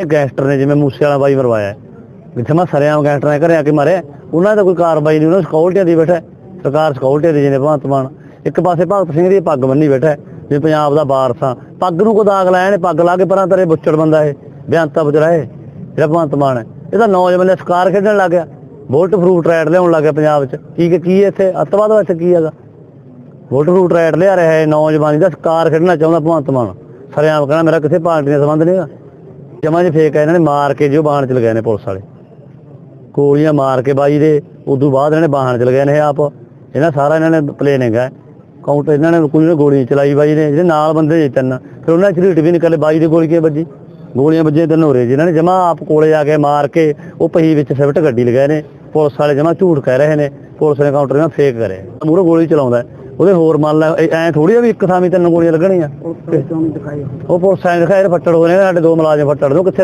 ਇਹ ਗੈਂਗਸਟਰ ਨੇ ਜਿਵੇਂ ਮੂਸੇ ਵਾਲਾ ਬਾਈ ਮਰਵਾਇਆ। ਜਿੱਥੇ ਮੈਂ ਸਰਿਆਮ ਗੈਂਗਸਟਰ ਨੇ ਘਰੇ ਆ ਕੇ ਮਾਰਿਆ ਉਹਨਾਂ ਦਾ ਕੋਈ ਕਾਰਵਾਈ ਨਹੀਂ ਉਹਨਾਂ ਨੂੰ ਦੀ ਬੈਠਾ। ਸਰਕਾਰ ਸਕਿਉਰਟੀਆਂ ਦੀ ਜਿਹਨੇ ਭਗਵੰਤ ਮਾਨ। ਇੱਕ ਪਾਸੇ ਭਗਤ ਸਿੰਘ ਦੀ ਪੱਗ ਬੰਨੀ ਬੈਠਾ ਹੈ, ਪੰਜਾਬ ਦਾ ਵਾਰਸ ਆ। ਪੱਗ ਨੂੰ ਕੋ ਦਾਗ ਲਾਇਆ ਨੇ ਪੱਗ ਲਾ ਕੇ ਪਰਾਂ ਤਰੇ ਬੁੱਚੜ ਬੰਦਾ ਇਹ ਬਿਆੰਤਾ ਬਜਰਾਏ ਜਿਹੜਾ ਭਗਵੰਤ ਮਾਨ ਹੈ। ਇਹ ਨੌਜਵਾਨ ਨੇ ਸਕਾਰ ਖੇਡਣ ਲੱਗ ਗਿਆ। ਵੋਲਟ ਫਰੂਟ ਰੈਡ ਲਿਆਉਣ ਲੱਗ ਗਿਆ ਪੰਜਾਬ 'ਚ ਕੀ ਕੀ ਹੈ ਇੱਥੇ? ਅੱਤਵਾਦ ਵਿੱਚ ਕੀ ਹੈਗਾ? ਵੋਟ ਫਰੂਟ ਰੈਡ ਲਿਆ ਰਿਹਾ ਹੈ ਨੌਜਵਾਨੀ ਦਾ ਸਕਾਰ ਖੇਡਣਾ ਚਾਹੁੰਦਾ ਭਗਵੰਤ ਮਾਨ। ਸਰਿਆਮ ਕਹਿੰਦਾ ਮੇਰਾ ਕਿਸੇ ਪਾਰਟੀ ਨਾਲ ਸੰਬੰਧ ਨਹੀਂਗਾ ਜਮਾ ਜੇ ਫੇਕ ਆ ਇਹਨਾਂ ਨੇ ਮਾਰ ਕੇ ਜੋ ਬਾਹਣ ਚ ਲਗਾਏ ਨੇ ਪੁਲਿਸ ਵਾਲੇ। ਗੋਲੀਆਂ ਮਾਰ ਕੇ ਬਾਈ ਦੇ, ਉਦੋਂ ਬਾਅਦ ਇਹਨਾਂ ਨੇ ਬਾਹਣ ਚ ਲਗਾਏ ਨੇ ਆਪ। ਇਹਨਾਂ ਸਾਰਾ ਇਹਨਾਂ ਨੇ ਪਲੇਨ ਹੈਗਾ ਕਾਊਂਟਰ ਇਹਨਾਂ ਨੇ ਕੋਈ ਨੇ ਗੋਲੀ ਚਲਾਈ ਬਾਈ ਨੇ ਜਿਹੜੇ ਨਾਲ ਬੰਦੇ ਜੇ ਤਿੰਨ। ਫਿਰ ਉਹਨਾਂ ਚ ਰੀਟ ਵੀ ਨਿਕਲੇ, ਬਾਈ ਦੇ ਗੋਲੀ ਕੇ ਵੱਜੀ? ਗੋਲੀਆਂ ਵੱਜੀਆਂ ਤਿੰਨ ਹੋਰੇ ਜਿਨ੍ਹਾਂ ਨੇ ਜਮਾ ਆਪ ਕੋਲੇ ਆ ਕੇ ਮਾਰ ਕੇ ਉਹ ਪਹੀ ਵਿੱਚ ਸਿਵਟ ਗੱਡੀ ਲਗਾਏ ਨੇ। ਪੁਲਿਸ ਵਾਲੇ ਜਮਾ ਝੂਠ ਕਹਿ ਰਹੇ ਨੇ। ਪੁਲਿਸ ਨੇ ਕਾਊਂਟਰ ਨਾਲ ਫੇਕ ਕਰੇ। ਮੂਹਰੇ ਗੋਲੀ ਚਲਾਉਂਦਾ ਉਹਦੇ ਹੋਰ ਮੰਨ ਲੈ ਐ ਥੋੜੀ ਆ ਵੀ ਇੱਕ ਥਾਂ ਵੀ ਤਿੰਨ ਗੋਲੀਆਂ ਲੱਗਣੀਆਂ। ਉਹ ਪੁਲਿਸ ਐਂ ਦਿਖਾਏ ਫੱਟੜ ਨੇ ਸਾਡੇ ਦੋ ਮੁਲਾਜ਼ਮ ਫੱਟੜ ਦੋ ਕਿੱਥੇ